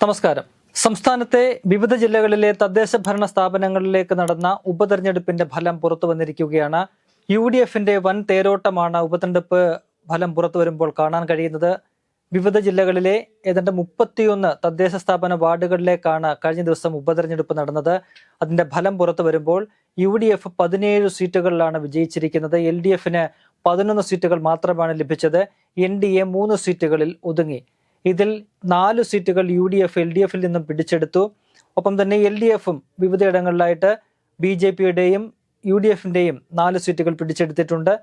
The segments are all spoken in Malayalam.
നമസ്കാരം. സംസ്ഥാനത്തെ വിവിധ ജില്ലകളിലെ തദ്ദേശ ഭരണ സ്ഥാപനങ്ങളിലേക്ക് നടന്ന ഉപതെരഞ്ഞെടുപ്പിന്റെ ഫലം പുറത്തു വന്നിരിക്കുകയാണ്. യു ഡി എഫിന്റെ വൻ തേരോട്ടമാണ് ഉപതെരഞ്ഞെടുപ്പ് ഫലം പുറത്തു വരുമ്പോൾ കാണാൻ കഴിയുന്നത്. വിവിധ ജില്ലകളിലെ ഏതാണ്ട് മുപ്പത്തിയൊന്ന് തദ്ദേശ സ്ഥാപന വാർഡുകളിലേക്കാണ് കഴിഞ്ഞ ദിവസം ഉപതെരഞ്ഞെടുപ്പ് നടന്നത്. അതിന്റെ ഫലം പുറത്തു വരുമ്പോൾ യു ഡി എഫ് പതിനേഴ് സീറ്റുകളിലാണ് വിജയിച്ചിരിക്കുന്നത്. എൽ ഡി എഫിന് പതിനൊന്ന് സീറ്റുകൾ മാത്രമാണ് ലഭിച്ചത്. എൻ ഡി എ മൂന്ന് സീറ്റുകളിൽ ഒതുങ്ങി. ഇതിൽ നാല് സീറ്റുകൾ U D F L D എഫിൽ നിന്നും പിടിച്ചെടുത്തു. ഒപ്പം തന്നെ എൽ ഡി എഫും വിവിധയിടങ്ങളിലായിട്ട് ബി ജെ പിയുടെയും യു ഡി എഫിന്റെയും നാല് സീറ്റുകൾ പിടിച്ചെടുത്തിട്ടുണ്ട്.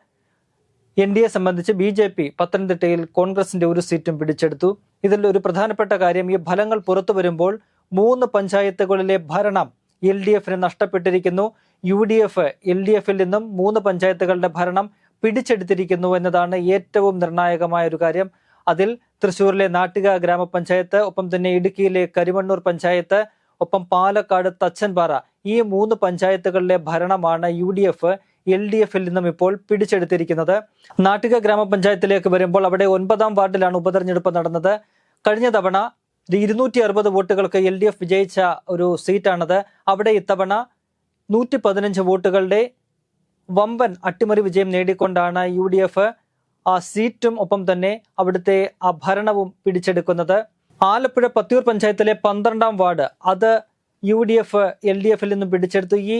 എൻ ഡി എ സംബന്ധിച്ച് ബി ജെ പി പത്തനംതിട്ടയിൽ കോൺഗ്രസിന്റെ ഒരു സീറ്റും പിടിച്ചെടുത്തു. ഇതിൽ ഒരു പ്രധാനപ്പെട്ട കാര്യം ഈ ഫലങ്ങൾ പുറത്തു വരുമ്പോൾ മൂന്ന് പഞ്ചായത്തുകളിലെ ഭരണം എൽ ഡി എഫിന് നഷ്ടപ്പെട്ടിരിക്കുന്നു. U D F L D എഫിൽ നിന്നും മൂന്ന് പഞ്ചായത്തുകളുടെ ഭരണം പിടിച്ചെടുത്തിരിക്കുന്നു എന്നതാണ് ഏറ്റവും നിർണായകമായ ഒരു കാര്യം. അതിൽ തൃശൂരിലെ നാട്ടിക ഗ്രാമപഞ്ചായത്ത് ഒപ്പം തന്നെ ഇടുക്കിയിലെ കരിമണ്ണൂർ പഞ്ചായത്ത് ഒപ്പം പാലക്കാട് തച്ചൻപാറ. ഈ മൂന്ന് പഞ്ചായത്തുകളിലെ ഭരണമാണ് U D F L D എഫിൽ നിന്നും ഇപ്പോൾ പിടിച്ചെടുത്തിരിക്കുന്നത്. നാട്ടിക ഗ്രാമപഞ്ചായത്തിലേക്ക് വരുമ്പോൾ അവിടെ ഒൻപതാം വാർഡിലാണ് ഉപതെരഞ്ഞെടുപ്പ് നടന്നത്. കഴിഞ്ഞ തവണ ഇരുന്നൂറ്റി അറുപത് വോട്ടുകൾക്ക് എൽ ഡി എഫ് വിജയിച്ച ഒരു സീറ്റാണത്. അവിടെ ഇത്തവണ നൂറ്റി പതിനഞ്ച് വോട്ടുകളുടെ വമ്പൻ അട്ടിമറി വിജയം നേടിക്കൊണ്ടാണ് യു ഡി എഫ് ആ സീറ്റും ഒപ്പം തന്നെ അവിടുത്തെ ആ ഭരണവും പിടിച്ചെടുക്കുന്നത്. ആലപ്പുഴ പത്തിയൂർ പഞ്ചായത്തിലെ പന്ത്രണ്ടാം വാർഡ്. അത് U D F L D എഫിൽ നിന്നും പിടിച്ചെടുത്തു. ഈ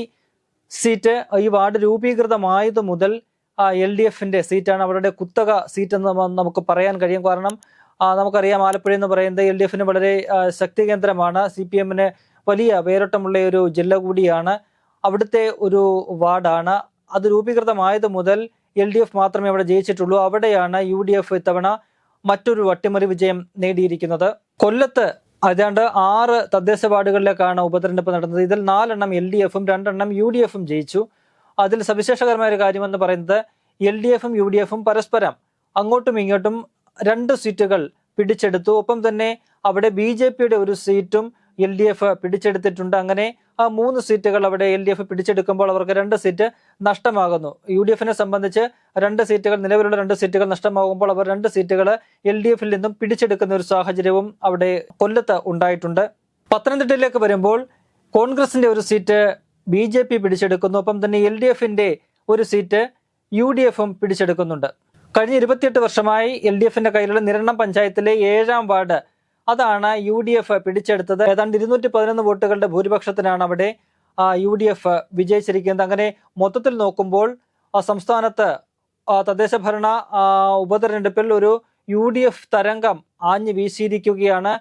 സീറ്റ് ഈ വാർഡ് രൂപീകൃതമായതു മുതൽ എൽ ഡി എഫിന്റെ സീറ്റാണ് അവരുടെ കുത്തക സീറ്റ് എന്ന് നമുക്ക് പറയാൻ കഴിയും. കാരണം നമുക്കറിയാം ആലപ്പുഴ എന്ന് പറയുന്നത് എൽ ഡി എഫിന് വളരെ ശക്തി കേന്ദ്രമാണ്. സി പി എമ്മിന് വലിയ വേരോട്ടമുള്ള ഒരു ജില്ല കൂടിയാണ്. അവിടുത്തെ ഒരു വാർഡാണ്. അത് രൂപീകൃതമായത് മുതൽ എൽ ഡി എഫ് മാത്രമേ അവിടെ ജയിച്ചിട്ടുള്ളൂ. അവിടെയാണ് യു ഡി എഫ് ഇത്തവണ മറ്റൊരു വട്ടിമറി വിജയം നേടിയിരിക്കുന്നത്. കൊല്ലത്ത് ഏതാണ്ട് ആറ് തദ്ദേശ വാർഡുകളിലേക്കാണ് ഉപതെരഞ്ഞെടുപ്പ് നടന്നത്. ഇതിൽ നാലെണ്ണം എൽ ഡി എഫും രണ്ടെണ്ണം യു ഡി എഫും ജയിച്ചു. അതിൽ സവിശേഷകരമായ ഒരു കാര്യമെന്ന് പറയുന്നത് എൽ ഡി എഫും യു ഡി എഫും പരസ്പരം അങ്ങോട്ടും ഇങ്ങോട്ടും രണ്ട് സീറ്റുകൾ പിടിച്ചെടുത്തു. ഒപ്പം തന്നെ അവിടെ ബി ജെ പിയുടെ ഒരു സീറ്റും എൽ ഡി എഫ് പിടിച്ചെടുത്തിട്ടുണ്ട്. അങ്ങനെ ആ മൂന്ന് സീറ്റുകൾ അവിടെ എൽ ഡി എഫ് പിടിച്ചെടുക്കുമ്പോൾ അവർക്ക് രണ്ട് സീറ്റ് നഷ്ടമാകുന്നു. യു ഡി എഫിനെ സംബന്ധിച്ച് രണ്ട് സീറ്റുകൾ നിലവിലുള്ള രണ്ട് സീറ്റുകൾ നഷ്ടമാകുമ്പോൾ അവർ രണ്ട് സീറ്റുകൾ എൽ ഡി എഫിൽ നിന്നും പിടിച്ചെടുക്കുന്ന ഒരു സാഹചര്യവും അവിടെ കൊല്ലത്ത് ഉണ്ടായിട്ടുണ്ട്. പത്തനംതിട്ടയിലേക്ക് വരുമ്പോൾ കോൺഗ്രസിന്റെ ഒരു സീറ്റ് ബി ജെ പി പിടിച്ചെടുക്കുന്നു. ഒപ്പം തന്നെ എൽ ഡി എഫിന്റെ ഒരു സീറ്റ് യു ഡി എഫും പിടിച്ചെടുക്കുന്നുണ്ട്. കഴിഞ്ഞ ഇരുപത്തിയെട്ട് വർഷമായി എൽ ഡി എഫിന്റെ കയ്യിലുള്ള നിരണം പഞ്ചായത്തിലെ ഏഴാം വാർഡ് അതാണ് യു ഡി എഫ് പിടിച്ചെടുത്തത്. ഏതാണ്ട് ഇരുന്നൂറ്റി പതിനൊന്ന് വോട്ടുകളുടെ ഭൂരിപക്ഷത്തിനാണ് അവിടെ യു ഡി എഫ് വിജയിച്ചിരിക്കുന്നത്. അങ്ങനെ മൊത്തത്തിൽ നോക്കുമ്പോൾ സംസ്ഥാനത്ത് തദ്ദേശ ഭരണ ഉപതെരഞ്ഞെടുപ്പിൽ ഒരു യു ഡി എഫ് തരംഗം ആഞ്ഞു വീശിയിരിക്കുകയാണ്.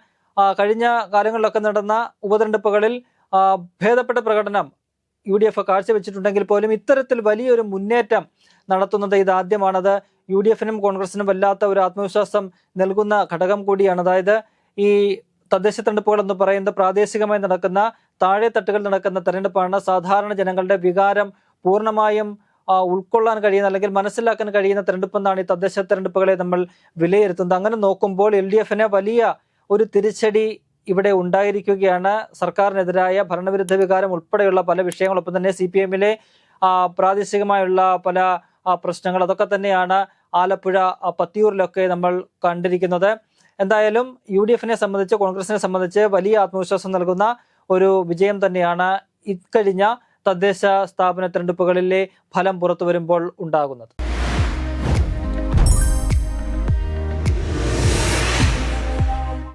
കഴിഞ്ഞ കാലങ്ങളിലൊക്കെ നടന്ന ഉപതെരഞ്ഞെടുപ്പുകളിൽ ഭേദപ്പെട്ട പ്രകടനം യു ഡി എഫ് കാഴ്ചവെച്ചിട്ടുണ്ടെങ്കിൽ പോലും ഇത്തരത്തിൽ വലിയൊരു മുന്നേറ്റം നടത്തുന്നത് ഇതാദ്യമാണത് യു ഡി എഫിനും കോൺഗ്രസിനും വല്ലാത്ത ഒരു ആത്മവിശ്വാസം നൽകുന്ന ഘടകം കൂടിയാണ്. അതായത് ഈ തദ്ദേശ തെരഞ്ഞെടുപ്പുകൾ എന്ന് പറയുന്നത് പ്രാദേശികമായി നടക്കുന്ന താഴെ തട്ടുകളിൽ നടക്കുന്ന തെരഞ്ഞെടുപ്പാണ്. സാധാരണ ജനങ്ങളുടെ വികാരം പൂർണമായും ഉൾക്കൊള്ളാൻ കഴിയുന്ന അല്ലെങ്കിൽ മനസ്സിലാക്കാൻ കഴിയുന്ന തെരഞ്ഞെടുപ്പെന്നാണ് ഈ തദ്ദേശ തെരഞ്ഞെടുപ്പുകളെ നമ്മൾ വിലയിരുത്തുന്നത്. അങ്ങനെ നോക്കുമ്പോൾ എൽ ഡി എഫിന് വലിയ ഒരു തിരിച്ചടി ഇവിടെ ഉണ്ടായിരിക്കുകയാണ്. സർക്കാരിനെതിരായ ഭരണവിരുദ്ധ വികാരം ഉൾപ്പെടെയുള്ള പല വിഷയങ്ങളൊപ്പം തന്നെ സി പി എമ്മിലെ പ്രാദേശികമായുള്ള പല പ്രശ്നങ്ങൾ അതൊക്കെ തന്നെയാണ് ആലപ്പുഴ പത്തിയൂരിലൊക്കെ നമ്മൾ കണ്ടിരിക്കുന്നത്. എന്തായാലും യു ഡി എഫിനെ സംബന്ധിച്ച് കോൺഗ്രസിനെ സംബന്ധിച്ച് വലിയ ആത്മവിശ്വാസം നൽകുന്ന ഒരു വിജയം തന്നെയാണ് ഇക്കഴിഞ്ഞ തദ്ദേശ സ്ഥാപന തെരഞ്ഞെടുപ്പുകളിലെ ഫലം പുറത്തു വരുമ്പോൾ ഉണ്ടാകുന്നത്.